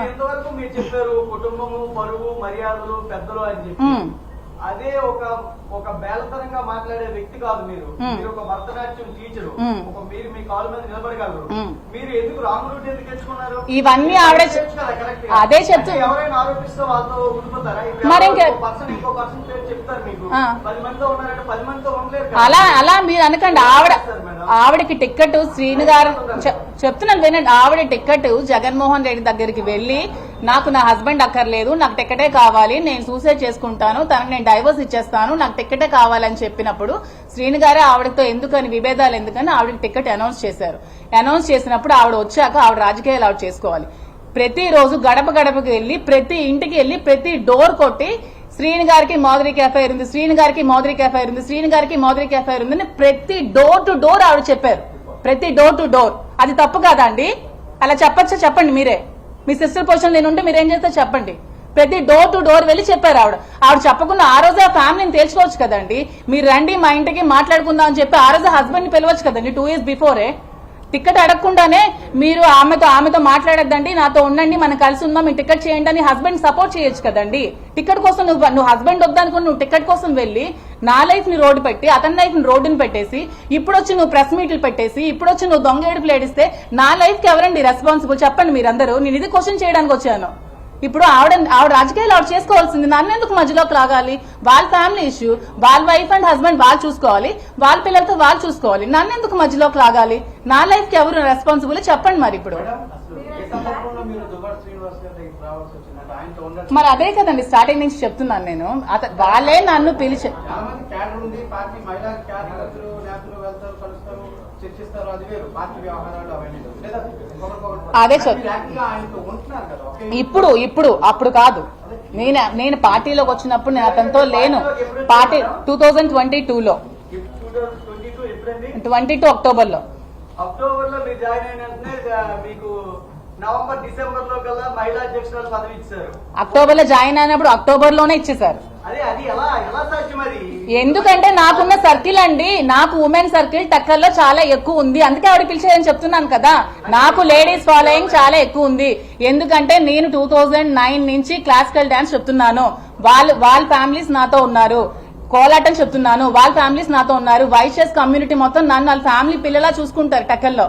ఎంతవరకు మీరు చెప్పారు కుటుంబము పరువు మర్యాదలు పెద్దలు అని చెప్పి. అదే ఒక ఒక బేలతనంగా మాట్లాడే వ్యక్తి కాదు మీరు. మీరు ఒక భరతనాట్యం టీచరు. ఒక మీరు మీ కాలు మీద నిలబడగలరు. మీరు ఎందుకు రాంగ్ రూట్ ఎందుకు ఎంచుకున్నారు ఇవన్నీ ఆవిడ. అదే చెప్తు- ఎవరైనా ఆరోపిస్తే వాళ్ళతో ఉండిపోతారా మరి పర్సన్ ఇంకో పర్సన్ పేరు చెప్తారు మీకు. పది మందితో ఉన్నారంటే పది మందితో ఉండలేరు కదా. అలా అలా మీరు అనకండి ఆవిడ ఆవిడకి టిక్కెట్ శ్రీను గారు చెప్తున్నాను వినండి. ఆవిడ టిక్కెట్ జగన్మోహన్ రెడ్డి దగ్గరికి వెళ్ళి నాకు నా హస్బెండ్ అక్కర్లేదు నాకు టికెటే కావాలి నేను సూసైడ్ చేసుకుంటాను తనకు నేను డైవర్స్ ఇచ్చేస్తాను నాకు టికెటే కావాలని చెప్పినప్పుడు శ్రీను గారే ఆవిడతో ఎందుకని విభేదాలు ఎందుకని ఆవిడకి టికెట్ అనౌన్స్ చేశారు. అనౌన్స్ చేసినప్పుడు ఆవిడ వచ్చాక ఆవిడ రాజకీయాలు ఆవిడ చేసుకోవాలి. ప్రతిరోజు గడప గడపకి వెళ్ళి ప్రతి ఇంటికి వెళ్ళి ప్రతి డోర్ కొట్టి శ్రీని గారికి మాధురికి ఎఫ్ఐఆర్ ఉంది శ్రీని గారికి మాధురికి ఎఫ్ఐఆర్ ఉంది శ్రీని గారికి మాధురికి ఎఫ్ఐఆర్ ఉంది ప్రతి డోర్ టు డోర్ ఆవిడ చెప్పారు. ప్రతి డోర్ టు డోర్ అది తప్పు కాదా అండి? అలా చెప్పచ్చా? చెప్పండి మీరే. మీ సిస్టర్ పొజిషన్ నేను ఉంటే మీరేం చేస్తే చెప్పండి. ప్రతి డోర్ టు డోర్ వెళ్ళి చెప్పారు ఆవిడ. ఆవిడ చెప్పకుండా ఆ రోజే ఆ ఫ్యామిలీని తేల్చుకోవచ్చు కదండి. మీరు రండి మా ఇంటికి మాట్లాడుకుందాం అని చెప్పి ఆ రోజు హస్బెండ్ని పిలవచ్చు కదండి టూ ఇయర్స్ బిఫోరే టికెట్ అడగకుండానే మీరు ఆమెతో ఆమెతో మాట్లాడద్దండి నాతో ఉండండి మనం కలిసి ఉందాం మీ టికెట్ చేయండి అని హస్బెండ్ సపోర్ట్ చేయొచ్చు కదండి. టికెట్ కోసం నువ్వు నువ్వు హస్బెండ్ వద్దనుకుని నువ్వు టికెట్ కోసం వెళ్ళి నా లైఫ్ని రోడ్డు పెట్టి అతని లైఫ్ని రోడ్డుని పెట్టేసి ఇప్పుడు వచ్చి నువ్వు ప్రెస్ మీట్లు పెట్టేసి ఇప్పుడు వచ్చి నువ్వు దొంగ ఏడుపులు ఏడిస్తే నా లైఫ్కి ఎవరండి రెస్పాన్సిబుల్ చెప్పండి మీరందరూ. నేను ఇది క్వశ్చన్ చేయడానికి వచ్చాను. ఇప్పుడు ఆవిడ ఆవిడ రాజకీయాలు ఆవిడ చేసుకోవాల్సింది నన్ను ఎందుకు మధ్యలోకి లాగాలి? వాళ్ళ ఫ్యామిలీ ఇష్యూ వాళ్ళ వైఫ్ అండ్ హస్బెండ్ వాళ్ళు చూసుకోవాలి వాళ్ళ పిల్లలతో వాళ్ళు చూసుకోవాలి. నన్ను ఎందుకు మధ్యలోకి లాగాలి? నా లైఫ్కి ఎవరు రెస్పాన్సిబుల్ చెప్పండి మరి ఇప్పుడు. మీరు అదే కదండి స్టార్టింగ్ నుంచి చెప్తున్నాను నేను. వాళ్ళే నన్ను పిలిచి చర్చిస్తారు అది వేరు. పార్టీ వ్యవహారాలు అవన్నీ లేవు. లేదా ఒకరికొకరు- అదే ఒకే ఇప్పుడు ఇప్పుడు అప్పుడు కాదు. నేను నేను పార్టీలోకి వచ్చినప్పుడు నేను అతనితో లేను. పార్టీ టూ థౌజండ్ ట్వంటీ టూలో ట్వంటీ టూ అక్టోబర్లో అక్టోబర్లో. మీరు జాయిన్ అయిన మీకు నవంబర్ డిసెంబర్లో కల్లా మహిళా అధ్యక్షురాలు పదవి ఇచ్చారు. అక్టోబర్లో జాయిన్ అయినప్పుడు అక్టోబర్లోనే ఇచ్చేశారు. అదే అది ఎలా ఎలా సాధ్యం అది? ఎందుకంటే నాకున్న సర్కిల్ అండి నాకు ఉమెన్ సర్కిల్ టక్కర్లో చాలా ఎక్కువ ఉంది. అందుకే ఆవిడ పిలిచేదని చెప్తున్నాను కదా. నాకు లేడీస్ ఫాలోయింగ్ చాలా ఎక్కువ ఉంది. ఎందుకంటే నేను టూ థౌజండ్ నైన్ నుంచి క్లాసికల్ డాన్స్ చెప్తున్నాను. వాళ్ళు వాళ్ళ ఫ్యామిలీస్ నాతో ఉన్నారు. కోలాటం చెప్తున్నాను. వాళ్ళ ఫ్యామిలీస్ నాతో ఉన్నారు. వైశ్యస్ కమ్యూనిటీ మొత్తం నన్ను వాళ్ళ ఫ్యామిలీ పిల్లలా చూసుకుంటారు టక్కర్లో.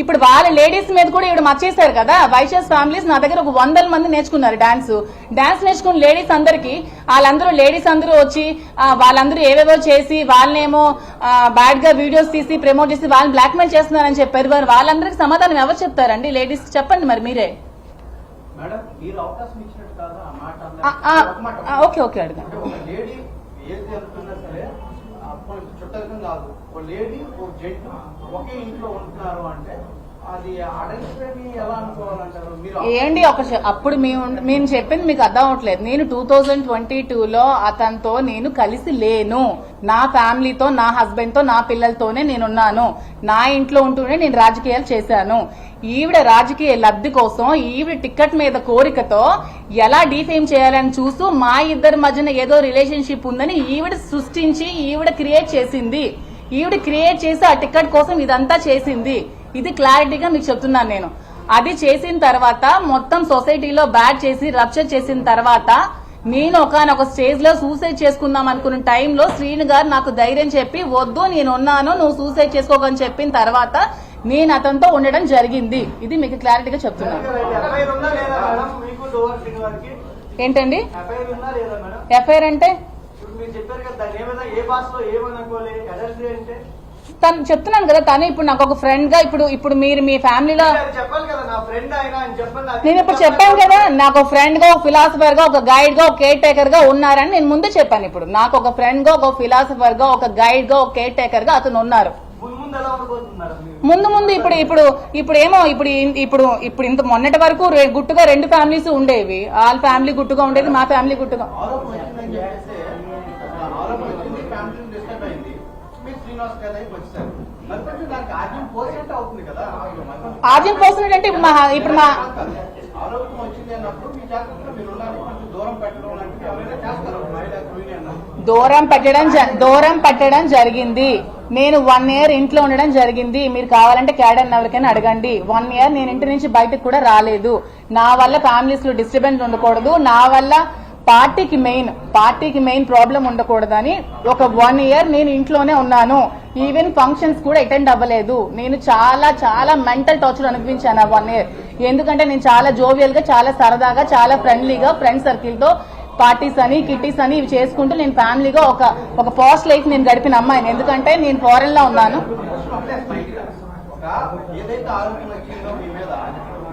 ఇప్పుడు వాళ్ళ లేడీస్ మీద కూడా ఇక్కడ మర్చేశారు కదా. వైశ్యస్ ఫ్యామిలీస్ నా దగ్గర ఒక వందల మంది నేర్చుకున్నారు డాన్స్. డాన్స్ నేర్చుకున్న లేడీస్ అందరికి వాళ్ళందరూ లేడీస్ అందరూ వచ్చి వాళ్ళందరూ ఏవేవో చేసి వాళ్ళనేమో బ్యాడ్గా వీడియోస్ తీసి ప్రమోట్ చేసి వాళ్ళని బ్లాక్మెయిల్ చేస్తున్నారని చెప్పారు. మరి వాళ్ళందరికి సమాధానం ఎవరు చెప్తారండి? లేడీస్ చెప్పండి మరి మీరే. ఓకే ఓకే అడగండి చుట్టరికం కాదు. ఓ లేడీ ఓ జెంట్ ఒకే ఇంట్లో ఉంటున్నారు అంటే ఏంటి ఒక అప్పుడు మేము మేము చెప్పింది మీకు అర్థం అవట్లేదు నేను టూ థౌజండ్ ట్వంటీ టూలో అతనితో నేను కలిసి లేను. నా ఫ్యామిలీతో నా హస్బెండ్తో నా పిల్లలతోనే నేనున్నాను. నా ఇంట్లో ఉంటూనే నేను రాజకీయాలు చేశాను. ఈవిడ రాజకీయ లబ్ధి కోసం ఈవిడ టికెట్ మీద కోరికతో ఎలా డీఫేమ్ చేయాలని చూస్తూ మా ఇద్దరి మధ్యన ఏదో రిలేషన్షిప్ ఉందని ఈవిడ సృష్టించి ఈవిడ క్రియేట్ చేసింది. ఈవిడ క్రియేట్ చేసి ఆ టికెట్ కోసం ఇదంతా చేసింది. ఇది క్లారిటీగా మీకు చెప్తున్నాను నేను. అది చేసిన తర్వాత మొత్తం సొసైటీలో బ్యాడ్ చేసి రప్చర్ చేసిన తర్వాత నేను ఒకనొక స్టేజ్లో సూసైడ్ చేసుకుందాం అనుకున్న టైంలో శ్రీను గారు నాకు ధైర్యం చెప్పి వద్దు నేను ఉన్నాను నువ్వు సూసైడ్ చేసుకోకని చెప్పిన తర్వాత నేను అతనితో ఉండడం జరిగింది. ఇది మీకు క్లారిటీగా చెప్తున్నాను. ఏంటండి? ఎఫ్ఐఆర్ అంటే? తను చెప్తున్నాను కదా తను ఇప్పుడు నాకు ఒక ఫ్రెండ్గా ఇప్పుడు ఇప్పుడు మీరు మీ ఫ్యామిలీలో నేను ఇప్పుడు చెప్పాను కదా నాకు ఒక ఫ్రెండ్గా ఒక ఫిలాసఫర్గా ఒక గైడ్గా ఒక కేర్ టేకర్గా ఉన్నారని నేను ముందే చెప్పాను ఇప్పుడు. నాకు ఒక ఫ్రెండ్గా ఒక ఫిలాసఫర్గా ఒక గైడ్గా ఒక కేర్ టేకర్గా అతను ఉన్నారు ముందు ముందు ఇప్పుడు ఇప్పుడు ఇప్పుడు ఏమో ఇప్పుడు ఇప్పుడు ఇప్పుడు ఇంత మొన్నటి వరకు గుట్టుగా రెండు ఫ్యామిలీస్ ఉండేవి. వాళ్ళ ఫ్యామిలీ గుట్టుగా ఉండేది మా ఫ్యామిలీ గుట్టుగా. ఆద్యం పోసినట్టు అంటే ఇప్పుడు మా ఇప్పుడు మా దూరం పెట్టడం దూరం పెట్టడం జరిగింది. నేను వన్ ఇయర్ ఇంట్లో ఉండడం జరిగింది. మీరు కావాలంటే క్యాడర్ ఎవరికైనా అడగండి. వన్ ఇయర్ నేను ఇంటి నుంచి బయటకు కూడా రాలేదు. నా వల్ల ఫ్యామిలీస్లో డిస్టర్బెన్స్ ఉండకూడదు. నా వల్ల పార్టీకి మెయిన్ పార్టీకి మెయిన్ ప్రాబ్లం ఉండకూడదని ఒక వన్ ఇయర్ నేను ఇంట్లోనే ఉన్నాను. ఈవెన్ ఫంక్షన్స్ కూడా అటెండ్ అవ్వలేదు. నేను చాలా చాలా మెంటల్ టార్చర్ అనిపించాను ఆ వన్ ఇయర్. ఎందుకంటే నేను చాలా జోవియల్గా చాలా సరదాగా చాలా ఫ్రెండ్లీగా ఫ్రెండ్ సర్కిల్తో పార్టీస్ అని కిట్టీస్ అని ఇవి చేసుకుంటూ నేను ఫ్యామిలీగా ఒక ఒక పాస్ట్ లైఫ్ నేను గడిపిన అమ్మాయిని. ఎందుకంటే నేను ఫారెన్లో ఉన్నాను. ఏదైతే ఆరోపణ వచ్చిందో మీ మీద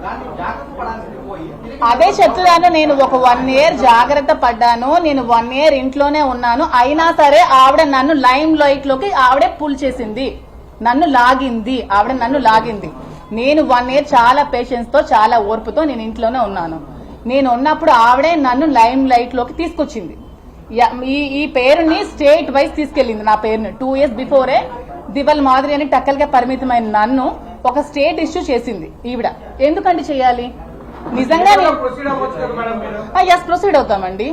దాన్ని జాగ్రత్త పడాల్సింది పోయి అదే చెప్తున్నాను నేను ఒక వన్ ఇయర్ జాగ్రత్త పడ్డాను నేను వన్ ఇయర్ ఇంట్లోనే ఉన్నాను అయినా సరే ఆవిడ నన్ను లైమ్ లైట్లోకి ఆవిడే పుల్ చేసింది నన్ను లాగింది ఆవిడ నన్ను లాగింది. నేను వన్ ఇయర్ చాలా పేషెన్స్తో చాలా ఓర్పుతో నేను ఇంట్లోనే ఉన్నాను. నేను ఉన్నప్పుడు ఆవిడే నన్ను లైమ్ లైట్లోకి తీసుకొచ్చింది. ఈ ఈ పేరుని స్టేట్ వైజ్ తీసుకెళ్ళింది నా పేరుని. టూ ఇయర్స్ బిఫోరే దివల్ మాదిరి అని టక్కల్గా పరిమితమైన నన్ను ఒక స్టేట్ ఇష్యూ చేసింది ఈవిడ. ఎందుకంటే చేయాలి? నిజంగా ఎస్ ప్రొసీడ్ అవుతామండి.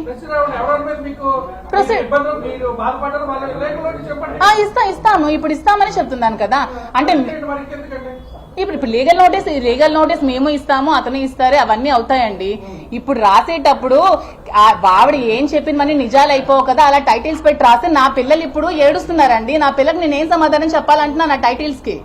ఇస్తా ఇస్తాము. ఇప్పుడు ఇస్తామని చెప్తున్నాను కదా. అంటే ఇప్పుడు ఇప్పుడు లీగల్ నోటీస్ లీగల్ నోటీస్ మేము ఇస్తాము అతను ఇస్తారు అవన్నీ అవుతాయండి. ఇప్పుడు రాసేటప్పుడు ఆవిడ ఏం చెప్పిందని నిజాలు అయిపోవు కదా అలా టైటిల్స్ పెట్టి రాస్తే నా పిల్లలు ఇప్పుడు ఏడుస్తున్నారండి. నా పిల్లకి నేను ఏం సమాధానం చెప్పాలంటున్నా నా టైటిల్స్కి